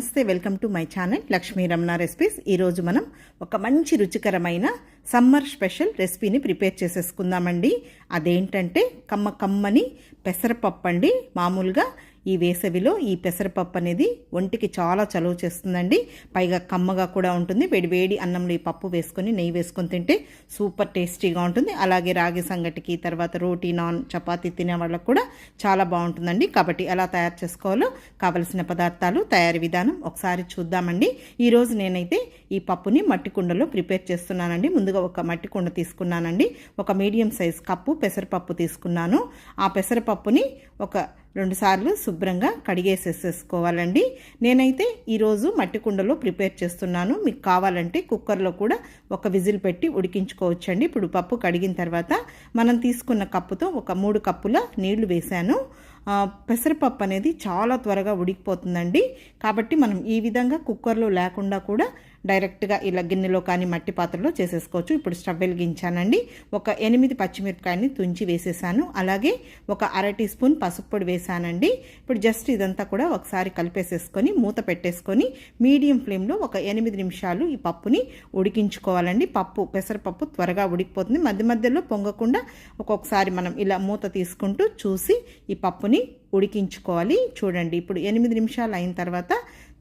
నమస్తే welcome to my channel Lakshmi Ramana recipes. ఈరోజు మనం ఒక మంచి రుచికరమైన సమ్మర్ స్పెషల్ రెసిపీని ప్రిపేర్ చేసేసుకుందామండి. అదేంటంటే కమ్మ కమ్మని పెసరపప్పు అండి మామూలుగా ఈ వేసవిలో ఈ పెసరపప్పు అనేది ఒంటికి చాలా చలువ చేస్తుందండి. పైగా కమ్మగా కూడా ఉంటుంది. వేడి వేడి అన్నంలో ఈ పప్పు వేసుకొని నెయ్యి వేసుకొని తింటే సూపర్ టేస్టీగా ఉంటుంది. అలాగే రాగి సంగటికి తర్వాత రోటీ నాన్ చపాతీ తినే వాళ్ళకు కూడా చాలా బాగుంటుందండి. కాబట్టి ఎలా తయారు చేసుకోవాలో కావలసిన పదార్థాలు తయారీ విధానం ఒకసారి చూద్దామండి. ఈరోజు నేనైతే ఈ పప్పుని మట్టి కుండలో ప్రిపేర్ చేస్తున్నానండి. ముందుగా ఒక మట్టి కుండ తీసుకున్నానండి. ఒక మీడియం సైజ్ కప్పు పెసరపప్పు తీసుకున్నాను. ఆ పెసరపప్పుని ఒక రెండుసార్లు శుభ్రంగా కడిగేసేసేసుకోవాలండి. నేనైతే ఈరోజు మట్టి కుండలో ప్రిపేర్ చేస్తున్నాను. మీకు కావాలంటే కుక్కర్లో కూడా ఒక విజిల్ పెట్టి ఉడికించుకోవచ్చండి. ఇప్పుడు పప్పు కడిగిన తర్వాత మనం తీసుకున్న కప్పుతో ఒక మూడు కప్పుల నీళ్ళు వేశాను. పెసరపప్పు అనేది చాలా త్వరగా ఉడికిపోతుందండి. కాబట్టి మనం ఈ విధంగా కుక్కర్లో లేకుండా కూడా డైరెక్ట్గా ఇలా గిన్నెలో కానీ మట్టి పాత్రలో చేసేసుకోవచ్చు. ఇప్పుడు స్టవ్ వెలిగించానండి. ఒక ఎనిమిది పచ్చిమిరపకాయని తుంచి వేసేసాను. అలాగే ఒక అర టీ స్పూన్ పసుపు పొడి వేసానండి. ఇప్పుడు జస్ట్ ఇదంతా కూడా ఒకసారి కలిపేసేసుకొని మూత పెట్టేసుకొని మీడియం ఫ్లేమ్లో ఒక ఎనిమిది నిమిషాలు ఈ పప్పుని ఉడికించుకోవాలండి. పప్పు పెసరపప్పు త్వరగా ఉడికిపోతుంది. మధ్య మధ్యలో పొంగకుండా ఒక్కొక్కసారి మనం ఇలా మూత తీసుకుంటూ చూసి ఈ పప్పుని ఉడికించుకోవాలి. చూడండి ఇప్పుడు ఎనిమిది నిమిషాలు అయిన తర్వాత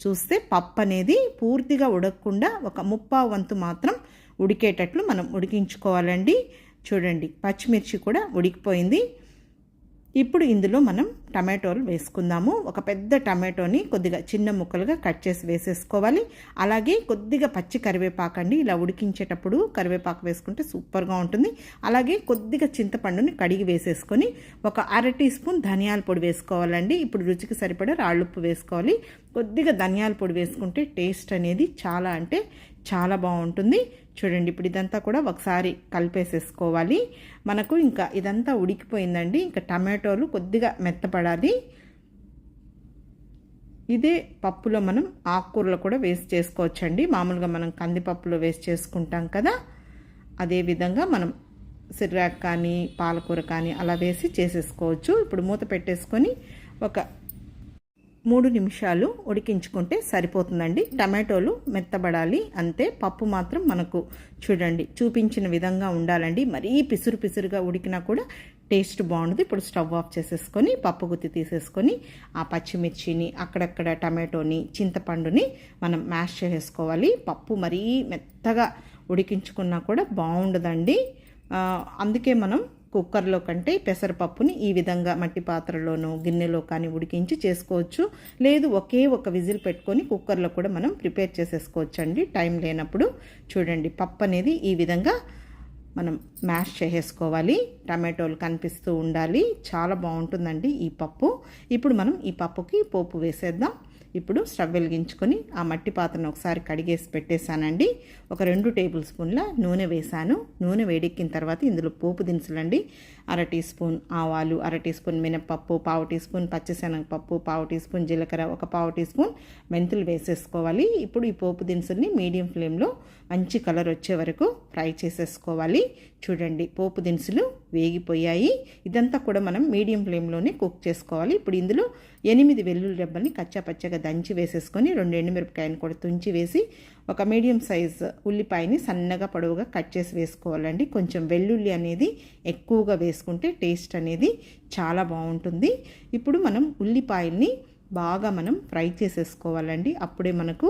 చూస్తే పప్పు అనేది పూర్తిగా ఉడకకుండా ఒక ముప్పావు వంతు మాత్రం ఉడికేటట్లు మనం ఉడికించుకోవాలండి. చూడండి పచ్చిమిర్చి కూడా ఉడికిపోయింది. ఇప్పుడు ఇందులో మనం టమాటోలు వేసుకుందాము. ఒక పెద్ద టమాటోని కొద్దిగా చిన్న ముక్కలుగా కట్ చేసి వేసేసుకోవాలి. అలాగే కొద్దిగా పచ్చి కరివేపాకు అండి ఇలా ఉడికించేటప్పుడు కరివేపాకు వేసుకుంటే సూపర్గా ఉంటుంది. అలాగే కొద్దిగా చింతపండుని కడిగి వేసేసుకొని ఒక అర టీ స్పూన్ ధనియాల పొడి వేసుకోవాలండి. ఇప్పుడు రుచికి సరిపడా రాళ్ళుప్పు వేసుకోవాలి. కొద్దిగా ధనియాల పొడి వేసుకుంటే టేస్ట్ అనేది చాలా అంటే చాలా బాగుంటుంది. చూడండి ఇప్పుడు ఇదంతా కూడా ఒకసారి కలిపేసేసుకోవాలి. మనకు ఇంకా ఇదంతా ఉడికిపోయిందండి. ఇంకా టమాటోలు కొద్దిగా మెత్తపడాలి. ఇదే పప్పులో మనం ఆకుకూరలు కూడా వేస్ట్ చేసుకోవచ్చండి. మామూలుగా మనం కందిపప్పులో వేస్ట్ చేసుకుంటాం కదా. అదేవిధంగా మనం సిర్రాక్ కానీ పాలకూర కానీ అలా వేసి చేసేసుకోవచ్చు. ఇప్పుడు మూత పెట్టేసుకొని ఒక మూడు నిమిషాలు ఉడికించుకుంటే సరిపోతుందండి. టమాటోలు మెత్తబడాలి అంతే. పప్పు మాత్రం మనకు చూడండి చూపించిన విధంగా ఉండాలండి. మరీ పిసురు పిసురుగా ఉడికినా కూడా టేస్ట్ బాగుంటుంది ఇప్పుడు స్టవ్ ఆఫ్ చేసేసుకొని పప్పు గుత్తి తీసేసుకొని ఆ పచ్చిమిర్చిని అక్కడక్కడ టమాటోని చింతపండుని మనం మ్యాష్ చేసుకోవాలి పప్పు మరీ మెత్తగా ఉడికించుకున్నా కూడా బాగుండదండి. అందుకే మనం కుక్కర్లో కంటే పెసరపప్పుని ఈ విధంగా మట్టి పాత్రలోనూ గిన్నెలో కానీ ఉడికించి చేసుకోవచ్చు. లేదు ఒకే ఒక విజిల్ పెట్టుకొని కుక్కర్లో కూడా మనం ప్రిపేర్ చేసేసుకోవచ్చు అండి టైం లేనప్పుడు చూడండి పప్పు అనేది ఈ విధంగా మనం మ్యాష్ చేసేసుకోవాలి. టమాటోలు కనిపిస్తూ ఉండాలి. చాలా బాగుంటుందండి ఈ పప్పు. ఇప్పుడు మనం ఈ పప్పుకి పోపు వేసేద్దాం. ఇప్పుడు స్టవ్ వెలిగించుకొని ఆ మట్టి పాత్రను ఒకసారి కడిగేసి పెట్టేశానండి. ఒక రెండు టేబుల్ స్పూన్ల నూనె వేశాను. నూనె వేడెక్కిన తర్వాత ఇందులో పోపు దినుసులండి. అర టీ స్పూన్ ఆవాలు అర టీ స్పూన్ మినప్పప్పు పావు టీ స్పూన్ పచ్చిశనగపప్పు పావు టీ స్పూన్ జీలకర్ర ఒక పావు టీ స్పూన్ మెంతులు వేసేసుకోవాలి. ఇప్పుడు ఈ పోపు దినుసుల్ని మీడియం ఫ్లేమ్లో మంచి కలర్ వచ్చే వరకు ఫ్రై చేసేసుకోవాలి. చూడండి పోపు దినుసులు వేగిపోయాయి. ఇదంతా కూడా మనం మీడియం ఫ్లేమ్లోనే కుక్ చేసుకోవాలి. ఇప్పుడు ఇందులో ఎనిమిది వెల్లుల్లి రెబ్బల్ని కచ్చా పచ్చగా దంచి వేసేసుకొని రెండు ఎండుమిరపకాయలు కూడా తుంచి వేసి ఒక మీడియం సైజ్ ఉల్లిపాయని సన్నగా పొడవుగా కట్ చేసి వేసుకోవాలండి. కొంచెం వెల్లుల్లి అనేది ఎక్కువగా వేసుకుంటే టేస్ట్ అనేది చాలా బాగుంటుంది. ఇప్పుడు మనం ఉల్లిపాయల్ని బాగా మనం ఫ్రై చేసేసుకోవాలండి. అప్పుడే మనకు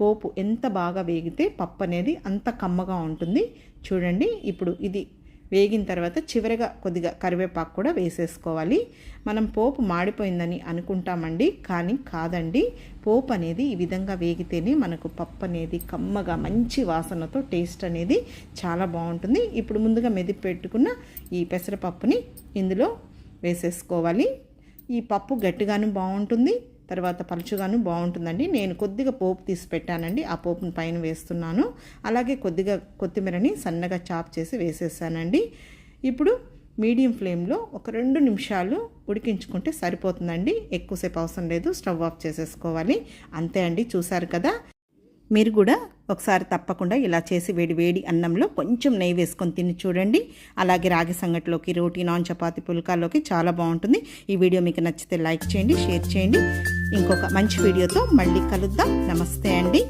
పోపు ఎంత బాగా వేగితే పప్పు అనేది అంత కమ్మగా ఉంటుంది. చూడండి ఇప్పుడు ఇది వేగిన తర్వాత చివరిగా కొద్దిగా కరివేపాకు కూడా వేసేసుకోవాలి. మనం పోపు మాడిపోయిందని అనుకుంటామండి కానీ కాదండి. పోపు అనేది ఈ విధంగా వేగితేనే మనకు పప్పు అనేది కమ్మగా మంచి వాసనతో టేస్ట్ అనేది చాలా బాగుంటుంది. ఇప్పుడు ముందుగా మెదిపి పెట్టుకున్న ఈ పెసరపప్పుని ఇందులో వేసేసుకోవాలి. ఈ పప్పు గట్టిగాను బాగుంటుంది. తర్వాత పలుచుగాను బాగుంటుందండి. నేను కొద్దిగా పోపు తీసి పెట్టానండి. ఆ పోపుని పైన వేస్తున్నాను. అలాగే కొద్దిగా కొత్తిమీరని సన్నగా చాప్ చేసి వేసేసానండి. ఇప్పుడు మీడియం ఫ్లేమ్లో ఒక రెండు నిమిషాలు ఉడికించుకుంటే సరిపోతుందండి. ఎక్కువసేపు అవసరం లేదు. స్టవ్ ఆఫ్ చేసేసుకోవాలి. అంతే అండి. చూసారు కదా? మీరు కూడా ఒకసారి తప్పకుండా ఇలా చేసి వేడి వేడి అన్నంలో కొంచెం నెయ్యి వేసుకొని తిని చూడండి. అలాగే రాగి సంగటిలోకి రోటీ నాన్ చపాతి పుల్కాల్లోకి చాలా బాగుంటుంది. ఈ వీడియో మీకు నచ్చితే లైక్ చేయండి షేర్ చేయండి. ఇంకొక మంచి వీడియోతో మళ్ళీ కలుద్దాం. నమస్తే అండి.